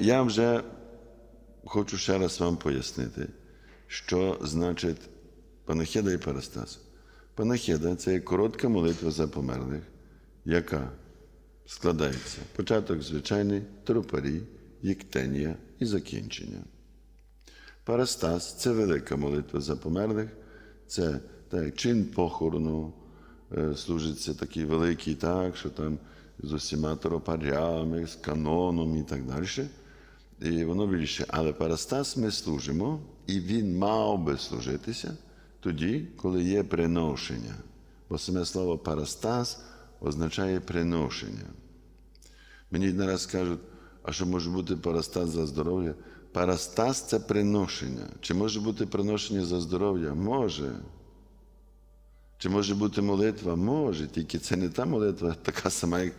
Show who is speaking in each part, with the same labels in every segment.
Speaker 1: я вже хочу ще раз вам пояснити, що значить панахида і парастас. Панахида це коротка молитва за померлих, яка складається. Початок звичайний, тропарі, єктенія і закінчення. Парастас це велика молитва за померлих, це так, чин похорону, е, служиться такий великий, так, що там з усіма тропарями, з каноном і так далі. І воно більше. Але парастас ми служимо, і він мав би служитися тоді, коли є приношення. Бо саме слово парастас означає приношення. Мені не раз кажуть, а що може бути парастас за здоров'я? Парастас це приношення. Чи може бути приношення за здоров'я? Може. Чи може бути молитва? Може, тільки це не та молитва, така сама, як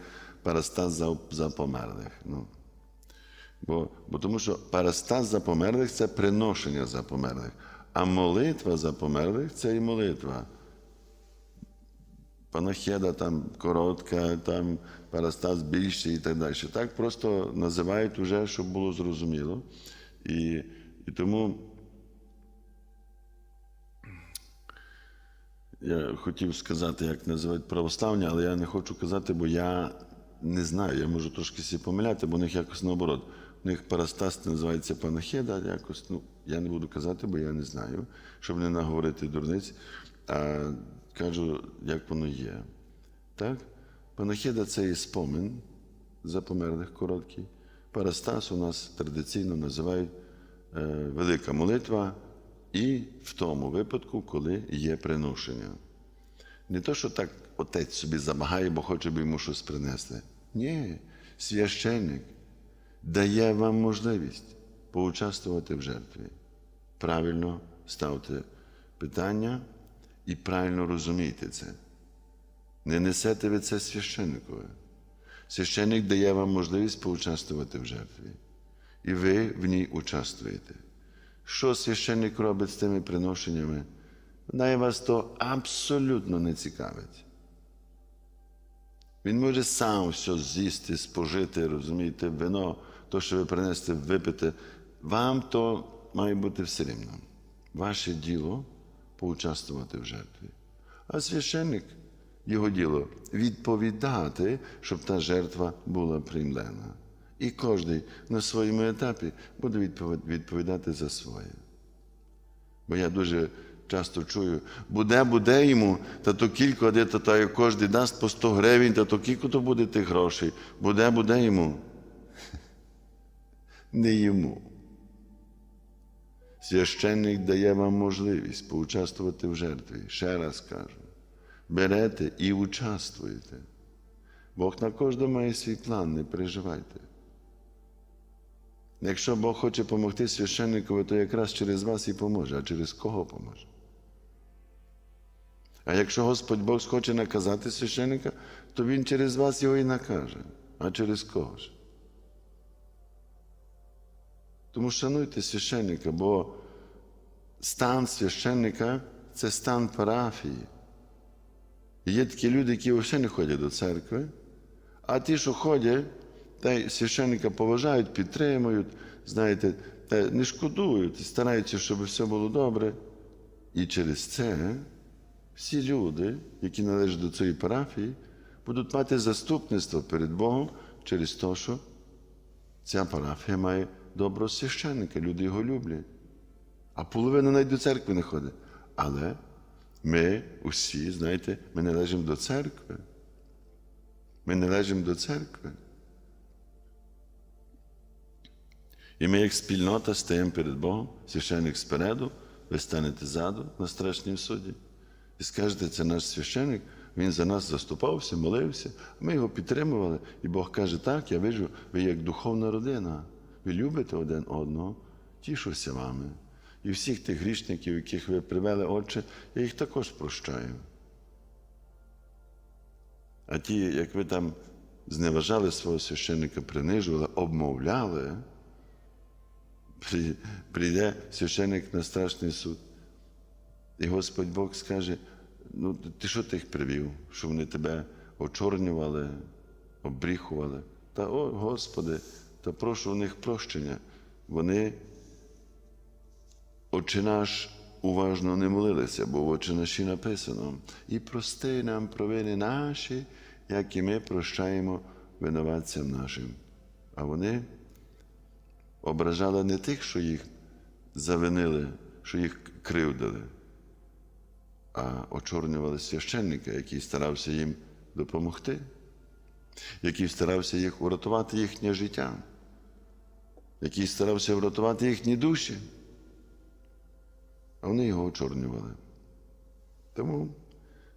Speaker 1: парастас за, за померлих. Ну. Бо, бо тому що парастас за померлих це приношення за померлих, а молитва за померлих це і молитва. Панахеда там коротка, там парастас більший і так далі. Так просто називають уже, щоб було зрозуміло. І, і тому я хотів сказати, як називають православні, але я не хочу казати, бо я не знаю, я можу трошки всі помиляти, бо у них якось наоборот. У них парастас називається панахеда, якось, ну, я не буду казати, бо я не знаю, щоб не наговорити дурниць, а кажу, як воно є. Так? Панахеда це і спомин за померлих короткий. Парастас у нас традиційно називають е, велика молитва, і в тому випадку, коли є приношення. Не то, що так отець собі замагає, бо хоче би йому щось принести. Ні, священник дає вам можливість поучаствувати в жертві. Правильно ставте питання і правильно розумійте це. Не несете ви це священникові. Священник дає вам можливість поучаствувати в жертві. І ви в ній участвуєте. Що священник робить з тими приношеннями? Най вас то абсолютно не цікавить. Він може сам все з'їсти, спожити, розумієте, вино, то, що ви принесете, випити. Вам то має бути все рівно. Ваше діло поучаствувати в жертві. А священник, його діло відповідати, щоб та жертва була приймлена. І кожен на своєму етапі буде відповідати за своє. Бо я дуже часто чую, буде, буде йому, та то кілько, де то та кожен дасть по 100 гривень, та то кілько то буде тих грошей. Буде, буде йому. Не йому. Священник дає вам можливість поучаствувати в жертві. Ще раз кажу. Берете і участвуєте. Бог на кожного має свій план, не переживайте. Якщо Бог хоче допомогти священникові, то якраз через вас і поможе, а через кого поможе? А якщо Господь Бог хоче наказати священника, то Він через вас його і накаже. А через кого ж? Тому шануйте священника, бо стан священника це стан парафії. Є такі люди, які взагалі не ходять до церкви, а ті, що ходять, та священника поважають, підтримують, знаєте, та не шкодують, стараються, щоб все було добре. І через це всі люди, які належать до цієї парафії, будуть мати заступництво перед Богом через те, що ця парафія має доброго священника, люди його люблять. А половина навіть до церкви не ходить. Але ми усі, знаєте, ми належимо до церкви. Ми належимо до церкви. І ми, як спільнота, стаємо перед Богом, священник спереду, ви станете ззаду на страшнім суді. І скажете, це наш священник, він за нас заступався, молився, ми його підтримували. І Бог каже, так, я вижу, ви як духовна родина, ви любите один одного, тішуся вами. І всіх тих грішників, яких ви привели, Отче, я їх також прощаю. А ті, як ви там зневажали свого священника, принижували, обмовляли, прийде священник на страшний суд. І Господь Бог скаже, ну ти що ти привів, що вони тебе очорнювали, обріхували? Та о, Господи, та прошу у них прощення. Вони Отче наш уважно не молилися, бо в Отче наші написано. І прости нам провини наші, як і ми прощаємо винуватцям нашим. А вони ображали не тих, що їх завинили, що їх кривдили, а очорнювали священника, який старався їм допомогти, який старався їх урятувати їхнє життя, який старався врятувати їхні душі а вони його очорнювали. Тому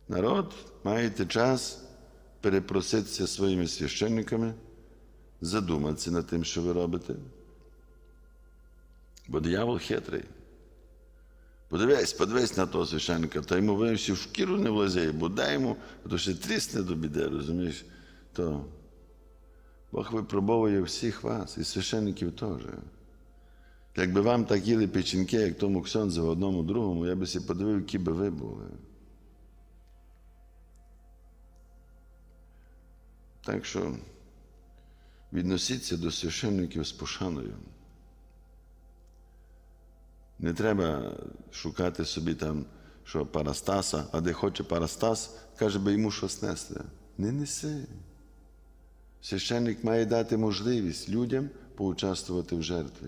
Speaker 1: народ маєте час перепроситися своїми священниками, задуматися над тим, що ви робите. Бо диявол хитрий. Подивись, подивись на того священника, та йому виявився в шкіру не влазе, бо дай йому, а то ще трісне до біди, розумієш? То Бог випробовує всіх вас, і священників теж. Якби вам так їли печінки, як тому ксьонзу одному другому, я би си подивив, які би ви були. Так що відносіться до священників з пошаною. Не треба шукати собі там, що Парастаса, а де хоче Парастас, каже би йому щось нести. Не неси. Священник має дати можливість людям поучаствувати в жертві.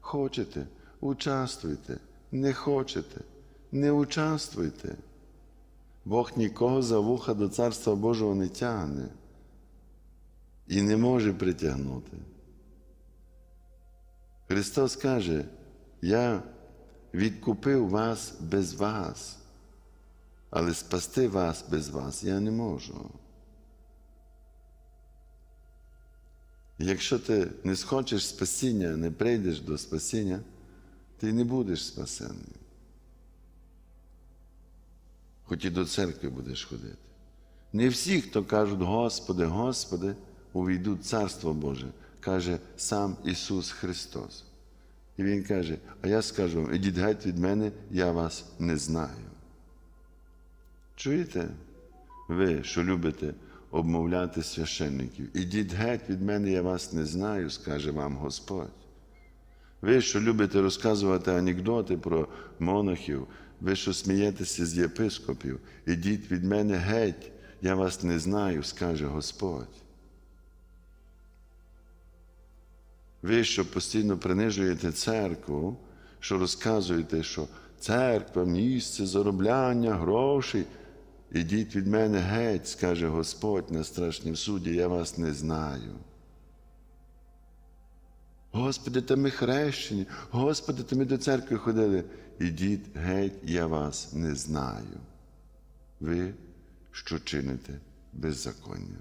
Speaker 1: Хочете, участвуйте, не хочете, не участвуйте. Бог нікого за вуха до Царства Божого не тягне і не може притягнути. Христос каже, я відкупив вас без вас, але спасти вас без вас я не можу. Якщо ти не схочеш спасіння, не прийдеш до спасіння, ти не будеш спасений. Хоч і до церкви будеш ходити. Не всі, хто кажуть, Господи, Господи, увійдуть в Царство Боже, каже сам Ісус Христос. І Він каже, а я скажу вам, ідіть геть від мене, я вас не знаю. Чуєте? Ви, що любите обмовляти священників. Ідіть геть від мене, я вас не знаю, скаже вам Господь. Ви, що любите розказувати анекдоти про монахів, ви, що смієтеся з єпископів, ідіть від мене геть, я вас не знаю, скаже Господь. Ви, що постійно принижуєте церкву, що розказуєте, що церква місце заробляння грошей. Ідіть від мене геть, скаже Господь на страшнім суді, я вас не знаю. Господи, та ми хрещені, Господи, та ми до церкви ходили. Ідіть геть, я вас не знаю. Ви, що чините беззаконня.